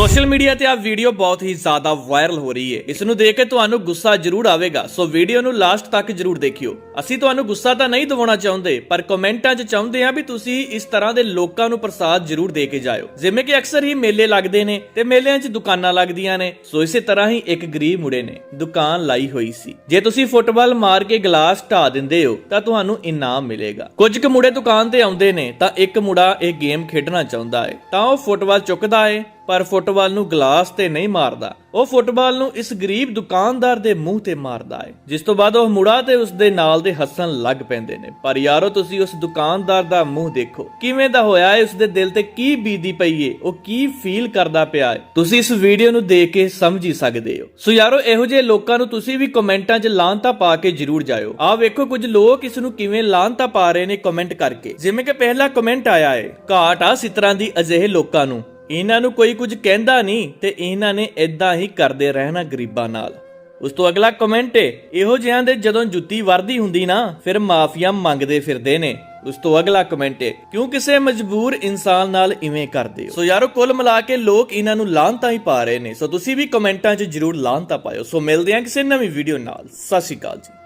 Social media ਤੇ ਆ video ਬਹੁਤ ਹੀ ਜ਼ਿਆਦਾ ਵਾਇਰਲ ਹੋ ਰਹੀ ਹੈ। ਇਸ ਨੂੰ ਦੇਖ ਕੇ ਤੁਹਾਨੂੰ ਗੁੱਸਾ ਜ਼ਰੂਰ ਆਵੇਗਾ। ਸੋ ਵੀਡੀਓ ਨੂੰ ਲਾਸਟ ਤੱਕ ਜ਼ਰੂਰ ਦੇਖਿਓ। ਅਸੀਂ ਤੁਹਾਨੂੰ ਗੁੱਸਾ ਤਾਂ ਨਹੀਂ ਦਿਵਾਉਣਾ ਚਾਹੁੰਦੇ, ਪਰ ਕਮੈਂਟਾਂ 'ਚ ਚਾਹੁੰਦੇ ਆ ਵੀ ਤੁਸੀਂ ਇਸ ਤਰ੍ਹਾਂ ਦੇ ਲੋਕਾਂ ਨੂੰ ਪ੍ਰਸਾਦ ਜ਼ਰੂਰ ਦੇ ਕੇ ਜਾਇਓ। ਜਿਵੇਂ ਕਿ ਅਕਸਰ ਹੀ ਮੇਲੇ ਲੱਗਦੇ ਨੇ ਤੇ ਮੇਲਿਆਂ 'ਚ ਦੁਕਾਨਾਂ ਲੱਗਦੀਆਂ ਨੇ। ਸੋ ਇਸੇ ਤਰ੍ਹਾਂ ਹੀ ਇੱਕ ਗਰੀਬ ਮੁੰਡੇ ਨੇ ਦੁਕਾਨ ਲਾਈ ਹੋਈ ਸੀ। ਜੇ ਤੁਸੀਂ ਫੁੱਟਬਾਲ ਮਾਰ ਕੇ ਗਲਾਸ ਢਾ ਦਿੰਦੇ ਹੋ, ਤਾਂ ਤੁਹਾਨੂੰ ਇਨਾਮ ਮਿਲੇਗਾ। ਕੁਝ ਕੁ ਮੁੰਡੇ ਦੁਕਾਨ ਤੇ ਆਉਂਦੇ ਨੇ, ਤਾਂ ਇੱਕ ਮੁੰਡਾ ਇਹ ਗੇਮ ਖੇਡਣਾ ਚਾਹੁੰਦਾ ਹੈ। ਤਾਂ ਉਹ ਫੁੱਟਬਾਲ ਚੁੱਕਦਾ ਹੈ ਪਰ ਫੁੱਟਬਾਲ ਨੂੰ ਗਲਾਸ ਤੇ ਨਹੀਂ ਮਾਰਦਾ। ਉਹ ਫੁੱਟਬਾਲ ਨੂੰ ਇਸ ਗਰੀਬ ਦੁਕਾਨਦਾਰ ਦੇ ਮੂੰਹ ਤੇ ਮਾਰਦਾ ਹੈ। ਜਿਸ ਤੋਂ ਬਾਅਦ ਉਹ ਮੁੜਾ ਤੇ ਉਸ ਦੇ ਨਾਲ ਦੇ ਹੱਸਣ ਲੱਗ ਪੈਂਦੇ ਨੇ। ਪਰ ਯਾਰੋ, ਤੁਸੀਂ ਉਸ ਦੁਕਾਨਦਾਰ ਦਾ ਮੂੰਹ ਦੇਖੋ। ਕਿਵੇਂ ਦਾ ਹੋਇਆ ਹੈ ਉਸ ਦੇ ਦਿਲ ਤੇ ਕੀ ਬੀਤੀ ਪਈ ਏ ਉਹ ਕੀ ਫੀਲ ਕਰਦਾ ਪਿਆ ਹੈ? ਤੁਸੀਂ ਇਸ ਵੀਡੀਓ ਨੂੰ ਦੇਖ ਕੇ ਸਮਝ ਹੀ ਸਕਦੇ ਹੋ। ਸੋ ਯਾਰੋ, ਇਹੋ ਜਿਹੇ ਲੋਕਾਂ ਨੂੰ ਤੁਸੀਂ ਵੀ ਕਮੈਂਟਾਂ 'ਚ ਲਾਂਤਾ ਪਾ ਕੇ ਜਰੂਰ ਜਾਇਓ। ਆਹ ਵੇਖੋ ਕੁਝ ਲੋਕ ਇਸ ਨੂੰ ਕਿਵੇਂ ਲਾਂਤਾ ਪਾ ਰਹੇ ਨੇ ਕਮੈਂਟ ਕਰਕੇ। ਜਿਵੇਂ ਕਿ ਪਹਿਲਾ ਕਮੈਂਟ ਆਇਆ ਹੈ, ਘਾਟ ਆ ਸਿਤਰਾਂ ਦੀ ਅਜਿਹੇ ਲੋਕਾਂ ਨੂੰ। ਇਹਨਾਂ ਨੂੰ ਕੋਈ ਕੁਝ ਕਹਿੰਦਾ ਨਹੀਂ ਤੇ ਇਹਨਾਂ ਨੇ ਇਦਾਂ ਹੀ ਕਰਦੇ ਰਹਿਣਾ ਗਰੀਬਾਂ ਨਾਲ। ਉਸ ਤੋਂ ਅਗਲਾ ਕਮੈਂਟ ਏ, ਇਹੋ ਜਿਹਾਂ ਦੇ ਜਦੋਂ ਜੁੱਤੀ ਵਰਦੀ ਹੁੰਦੀ ਨਾ, ਫਿਰ ਮਾਫੀਆ ਮੰਗਦੇ ਫਿਰਦੇ ਨੇ। ਉਸ ਤੋਂ ਅਗਲਾ ਕਮੈਂਟ ਏ, ਕਿਉਂ ਕਿਸੇ ਮਜਬੂਰ ਇਨਸਾਨ ਨਾਲ ਇਵੇਂ ਕਰਦੇ ਹੋ? ਸੋ ਯਾਰੋ, ਕੁੱਲ ਮਿਲਾ ਕੇ ਲੋਕ ਇਹਨਾਂ ਨੂੰ ਲਾਂਤਾਂ ਹੀ ਪਾ ਰਹੇ ਨੇ। ਸੋ ਤੁਸੀਂ ਵੀ ਕਮੈਂਟਾਂ 'ਚ ਜਰੂਰ ਲਾਂਤਾਂ ਪਾਇਓ। ਸੋ ਮਿਲਦੇ ਹਾਂ ਕਿਸੇ ਨਵੀਂ ਵੀਡੀਓ ਨਾਲ। ਸਤਿ ਸ਼੍ਰੀ ਅਕਾਲ ਜੀ।